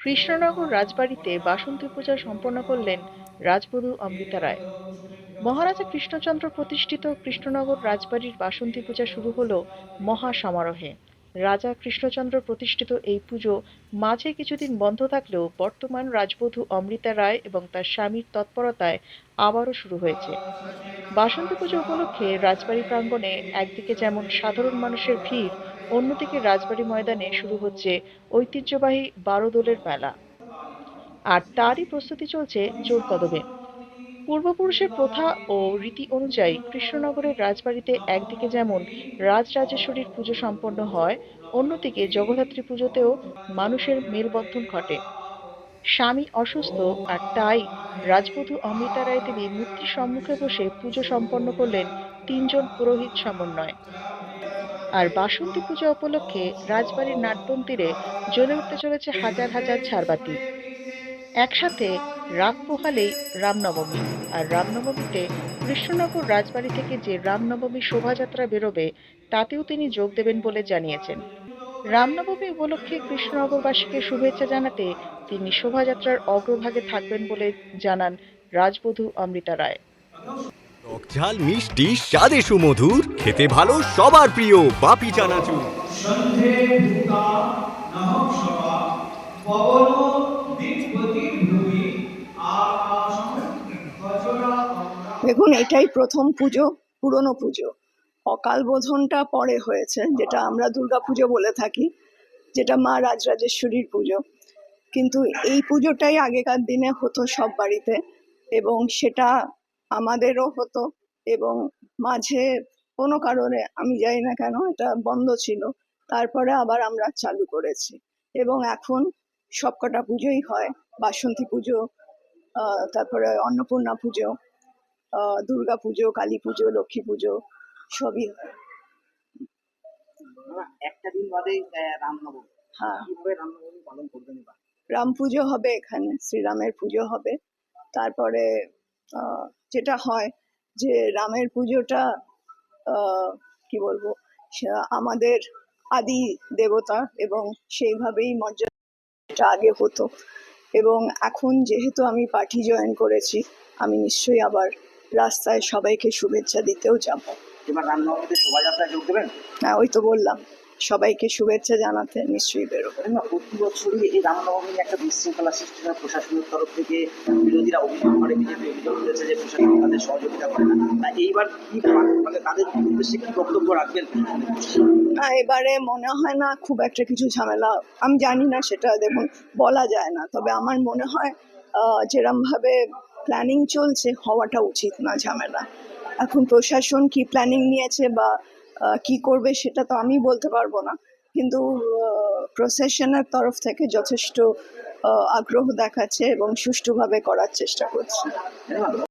কৃষ্ণনগর রাজবাড়িতে বাসন্তী পূজা সম্পন্ন করলেন রাজবধূ অমৃতা রায়। মহারাজা কৃষ্ণচন্দ্র প্রতিষ্ঠিত কৃষ্ণনগর রাজবাড়ির বাসন্তী পূজা শুরু হলো মহা সমারোহে রাজা কৃষ্ণচন্দ্র প্রতিষ্ঠিত এই পুজো মাঝে কিছুদিন বন্ধ থাকলেও বর্তমান রাজবধূ অমৃতা রায় এবং তার স্বামীর তৎপরতায় আবারও শুরু হয়েছে। বাসন্তী পুজো উপলক্ষে রাজবাড়ি প্রাঙ্গণে একদিকে যেমন সাধারণ মানুষের ভিড় অন্যদিকে রাজবাড়ি ময়দানে শুরু হচ্ছে ঐতিহ্যবাহী বারো দোলের মেলা। আর তারই প্রস্তুতি চলছে জোর কদমে। পূর্বপুরুষের প্রথা ও রীতি অনুযায়ী কৃষ্ণনগরের রাজবাড়িতে একদিকে যেমন রাজরাজেশ্বরীর পুজো সম্পন্ন হয়, অন্যদিকে জগদ্ধাত্রী পুজোতেও মানুষের মেলবন্ধন ঘটে। স্বামী অসুস্থ আর তাই রাজবধূ অমৃতা রায় দেবী মূর্তির সম্মুখে বসে পুজো সম্পন্ন করলেন তিনজন পুরোহিত সমন্বয়। আর বাসন্তী পূজা উপলক্ষে রাজবাড়ির নাট্যন্তীরে জ্বলে উঠতে চলেছে হাজার হাজার ঝাড়বাতি একসাথে রাত পোহালেই রামনবমী, আর রামনবমীতে কৃষ্ণনগর রাজবাড়ি থেকে যে রামনবমী শোভাযাত্রা বেরোবে, তাতেও তিনি যোগ দেবেন বলে জানিয়েছেন। রামনবমী উপলক্ষে কৃষ্ণনগরবাসীকে শুভেচ্ছা জানাতে তিনি শোভাযাত্রার অগ্রভাগে থাকবেন বলে জানান রাজবধূ অমৃতা রায়। টকঝাল মিষ্টি স্বাদে সুমধুর খেতে ভালো সবার প্রিয় বাপি চানাচুর। দেখুন এটাই প্রথম পুজো পুরনো পুজো। অকাল বোধনটা পরে হয়েছে যেটা আমরা দুর্গা পুজো বলে থাকি যেটা মা রাজরাজেশ্বরীর পুজো। কিন্তু এই পুজোটাই আগেকার দিনে হতো সব বাড়িতে এবং সেটা আমাদেরও হতো। এবং মাঝে কোনো কারণে আমি জানি না কেন এটা বন্ধ ছিল। তারপরে আবার আমরা চালু করেছি। এবং এখন সবকটা পুজোই হয়। বাসন্তী পুজো তারপরে অন্নপূর্ণা পুজো দুর্গা পুজো কালী পুজো লক্ষ্মী পুজো সবই হয়। একটা দিন বাদে রামনবমী হ্যাঁ। রামনবমী পালন করবেন রাম পুজো হবে এখানে শ্রীরামের পুজো হবে। তারপরে যেটা হয় যে রামের পুজোটা কি বলব আমাদের আদি দেবতা এবং সেইভাবেই মর্যাদাটা আগে হতো। এবং এখন যেহেতু আমি পার্টি জয়েন করেছি আমি নিশ্চয়ই আবার রাস্তায় সবাইকে শুভেচ্ছা দিতেও যাব। এবার রামনবমীতে শোভাযাত্রায় যোগ দেবেন? হ্যাঁ ওই তো বললাম। সবাইকে শুভেচ্ছা জানাতে নিশ্চয়ই বেরোবো। না প্রতি বছরই এই রামনবমী একটা বিশৃঙ্খলা সৃষ্টি হয় প্রশাসনের তরফ থেকে। বিরোধীরা অভিযোগ করে বিজেপি অভিযোগ করেছে যে প্রশাসন তাদের সহযোগিতা করে না। এইবার কি মানে তাদের উদ্দেশ্যে কি বক্তব্য রাখবেন? না এবারে মনে হয় না খুব একটা কিছু ঝামেলা। আমি জানি না সেটা দেখুন বলা যায় না। তবে আমার মনে হয় আহ, যেরমভাবে প্ল্যানিং চলছে হওয়াটা উচিত না ঝামেলা। এখন প্রশাসন কি প্ল্যানিং নিয়েছে বা কি করবে সেটা তো আমি বলতে পারব না। কিন্তু প্রসেশনের তরফ থেকে যথেষ্ট আগ্রহ দেখাচ্ছে এবং সুষ্ঠুভাবে করার চেষ্টা করছে।